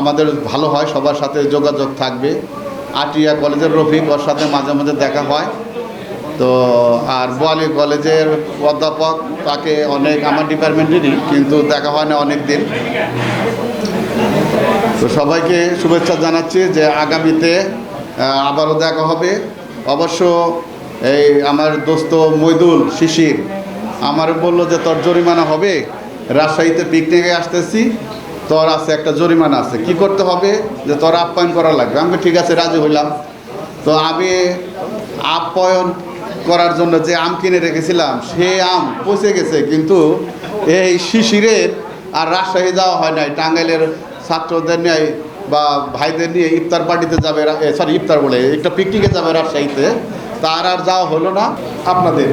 আমাদের ভালো হয়, সবার সাথে যোগাযোগ থাকবে। আটিয়া কলেজের রফিক ওর সাথে মাঝে মাঝে দেখা হয়। তো, আর বোয়ালি কলেজের অধ্যাপক, তাকে অনেক আমার ডিপার্টমেন্টেরই কিন্তু দেখা হয় না অনেক দিন তো সবাইকে শুভেচ্ছা জানাচ্ছি যে আগামীতে আবারও দেখা হবে। অবশ্য এই আমার দোস্ত মৈদুল শিশির আমার বলল যে, তোর জরিমানা হবে? রাজশাহীতে পিকনিকে আসতেছি। তোর আছে একটা জরিমানা আছে। কি করতে হবে? যে তোর আপ্যায়ন করা লাগবে। আমি ঠিক আছে, রাজি হইলাম। তো আমি আপ্যায়ন করার জন্য যে আম কিনে রেখেছিলাম, সে আম পচে গেছে। কিন্তু এই শিশিরের আর রাজশাহী যাওয়া হয় নাই। টাঙ্গাইলের ছাত্রদের নিয়ে বা ভাইদের নিয়ে ইফতার পার্টিতে যাবে সরি ইফতার বলে, একটা পিকনিকে যাবে রাজশাহীতে। তার আর যাওয়া হলো না আপনাদের।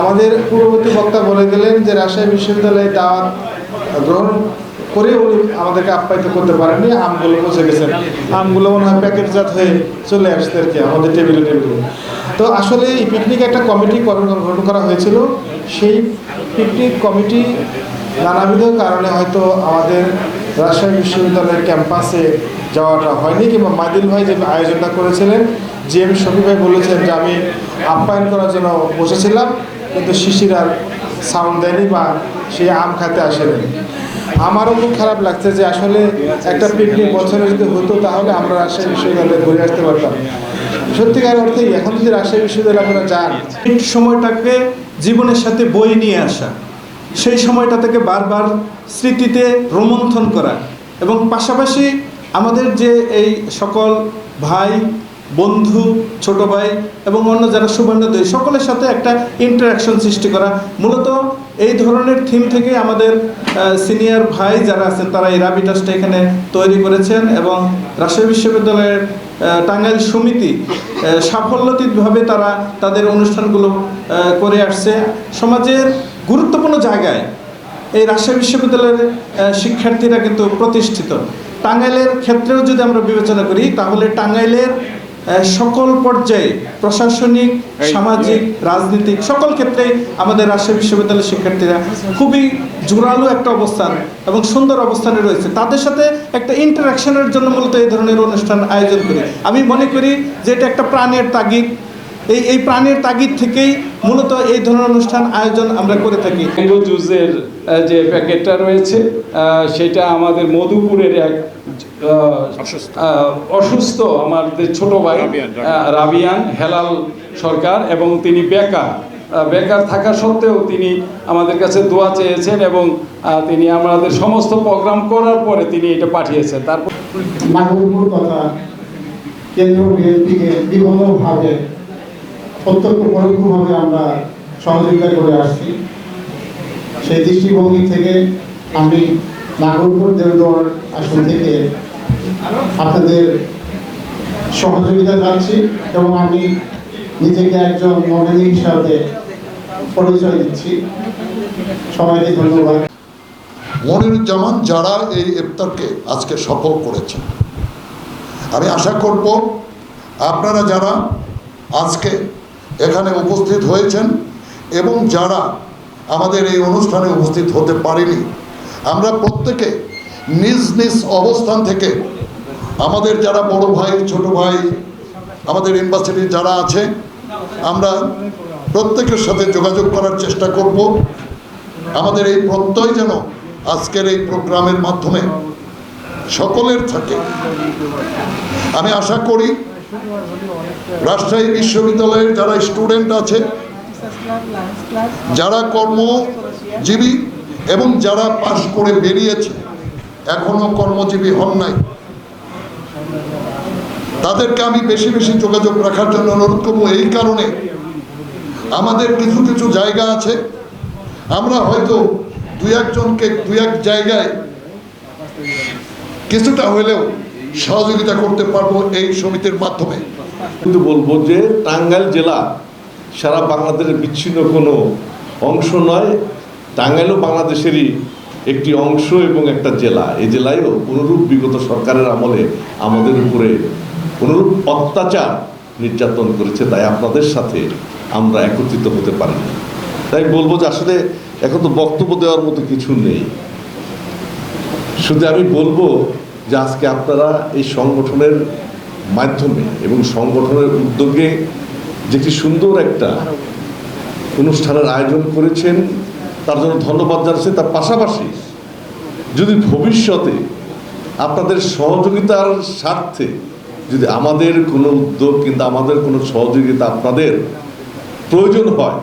আমাদের পূর্ববর্তী বক্তা বলে গেলেন যে রাজশাহী বিশ্ববিদ্যালয়ে দাওয়াত গ্রহণ করে উনি আমাদেরকে আপ্যায়িত করতে পারেননি। আমগুলো পৌঁছে গেছেন আমগুলো মনে হয় প্যাকেটজাত হয়ে চলে আসছে আর কি, আমাদের টেবিলে টেবিলে। তো আসলে এই পিকনিক একটা কমিটি গঠন গঠন করা হয়েছিল। সেই পিকনিক কমিটি নানাবিধ কারণে হয়তো আমাদের রাজশাহী বিশ্ববিদ্যালয়ের ক্যাম্পাসে যাওয়াটা হয়নি কিংবা মাদিল ভাই যে আয়োজনটা করেছিলেন জি এম শফি ভাই বলেছেন যে আমি আপ্যায়ন করার জন্য বসেছিলাম, কিন্তু শিশির আর সাউন্ড দেয়নি বা সেই আম খাতে আসেনি। আমারও খুব খারাপ লাগছে যে আসলে একটা পিকনিক বছরে যদি হতো তাহলে আমরা রাজশাহী বিশ্ববিদ্যালয়ে ঘুরে আসতে পারতাম। সত্যিকার অর্থেই এখন যদি রাজশাহী বিশ্ববিদ্যালয়ে আপনারা যান সময়টাকে জীবনের সাথে বই নিয়ে আসা, সেই সময়টা থেকে বারবার স্মৃতিতে রোমন্থন করা এবং পাশাপাশি আমাদের যে এই সকল ভাই বন্ধু, ছোট ভাই এবং অন্য যারা সুবর্ণোদয় সকলের সাথে একটা ইন্টারাকশন সৃষ্টি করা। মূলত এই ধরনের থিম থেকে আমাদের সিনিয়র ভাই যারা আছেন, তারা এই রাবি রাবিটাসটা এখানে তৈরি করেছেন এবং রাজশাহী বিশ্ববিদ্যালয়ের টাঙ্গাইল সমিতি সাফল্যতীতভাবে তারা তাদের অনুষ্ঠানগুলো করে আসছে। সমাজের গুরুত্বপূর্ণ জায়গায় এই রাজশাহী বিশ্ববিদ্যালয়ের শিক্ষার্থীরা কিন্তু প্রতিষ্ঠিত। টাঙ্গাইলের ক্ষেত্রেও যদি আমরা বিবেচনা করি, তাহলে টাঙ্গাইলের সকল পর্যায়ে প্রশাসনিক সামাজিক রাজনৈতিক সকল ক্ষেত্রে আমাদের রাজশাহী বিশ্ববিদ্যালয়ের শিক্ষার্থীরা খুবই জোরালো একটা অবস্থান এবং সুন্দর অবস্থানে রয়েছে। তাদের সাথে একটা ইন্টারাকশনের জন্য মূলত এই ধরনের অনুষ্ঠান আয়োজন করি। আমি মনে করি যে এটা একটা প্রাণের তাগিদ। এই এই প্রাণের তাগিদ থেকেই মূলত এই ধরনের অনুষ্ঠান আয়োজন আমরা করে থাকি। ম্যাঙ্গো জুসের যে প্যাকেটটা রয়েছে সেটা আমাদের মধুপুরের এক অসুস্থ। আমাদের ছোট ভাই রাবিয়ান হেলাল সরকার এবং তিনি বেকার। বেকার থাকা সত্ত্বেও তিনি আমাদের কাছে দোয়া চেয়েছেন এবং তিনি আমাদের সমস্ত প্রোগ্রাম করার পরে তিনি এটা পাঠিয়েছেন। তারপর তথা কেন্দ্রীয় বিএনপিকে বিভিন্নভাবে প্রত্যক্ষ পরোক্ষভাবে আমরা সহযোগিতা করে আসছি। সেই দৃষ্টিভঙ্গি থেকে আমি নাগরিকপুর দেওদর আসন থেকে আপনাদের সহযোগিতা চাচ্ছি এবং আমি নিজেকে একজন নমিনি হিসাবে পরিচয় দিচ্ছি। সবাইকে ধন্যবাদ। মনিরুজ্জামান যারা এই ইফতারকে আজকে সফল করেছেন, আমি আশা করব আপনারা যারা আজকে এখানে উপস্থিত হয়েছেন এবং যারা আমাদের এই অনুষ্ঠানে উপস্থিত হতে পারেনি, আমরা প্রত্যেকে নিজ নিজ অবস্থান থেকে আমাদের যারা বড় ভাই, ছোট ভাই, আমাদের ইউনিভার্সিটির যারা আছে, আমরা প্রত্যেকের সাথে যোগাযোগ করার চেষ্টা করব। আমাদের এই প্রত্যয় যেন আজকের এই প্রোগ্রামের মাধ্যমে সকলের থাকে। আমি আশা করি রাজশাহী বিশ্ববিদ্যালয়ের যারা স্টুডেন্ট আছে, যারা কর্মজীবী এবং যারা পাশ করে বেরিয়েছে, এখনও কর্মজীবী হন নাই। তাদেরকে আমি বেশি বেশি যোগাযোগ রাখার জন্য অনুরোধ করব। এই কারণে আমাদের কিছু কিছু জায়গা আছে। আমরা হয়তো দুই একজনকে দু এক জায়গায় কিছুটা হলেও সহযোগিতা করতে পারব এই সমিতির মাধ্যমে। কিন্তু বলব যে টাঙ্গাইল জেলা সারা বাংলাদেশের বিচ্ছিন্ন কোনো অংশ নয়। টাঙ্গাইলও বাংলাদেশেরই একটি অংশ এবং একটা জেলা। এই জেলায়ও অনুরূপ বিগত সরকারের আমলে আমাদের উপরে অনুরূপ অত্যাচার নির্যাতন করেছে, তাই আপনাদের সাথে আমরা একত্রিত হতে পারি। তাই বলব যে আসলে এখন তো বক্তব্য দেওয়ার মতো কিছু নেই। শুধু আমি বলব যে আজকে আপনারা এই সংগঠনের মাধ্যমে এবং সংগঠনের উদ্যোগে যেটি সুন্দর একটা অনুষ্ঠানের আয়োজন করেছেন, তার জন্য ধন্যবাদ জানাচ্ছি। তার পাশাপাশি যদি ভবিষ্যতে আপনাদের সহযোগিতার স্বার্থে যদি আমাদের কোনো উদ্যোগ কিংবা আমাদের কোনো সহযোগিতা আপনাদের প্রয়োজন হয়,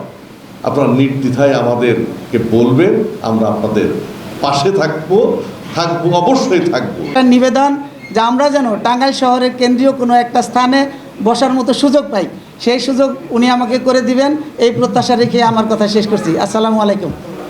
আপনারা নির্দ্বিধায় আমাদেরকে বলবেন, আমরা আপনাদের পাশে থাকব। থাকব, অবশ্যই থাকব। নিবেদন যে আমরা যেন টাঙ্গাইল শহরের কেন্দ্রীয় কোনো একটা স্থানে বসার মতো সুযোগ পাই। সেই সুযোগ উনি আমাকে করে দিবেন। এই প্রত্যাশা রেখে আমার কথা শেষ করছি। আসসালামু আলাইকুম।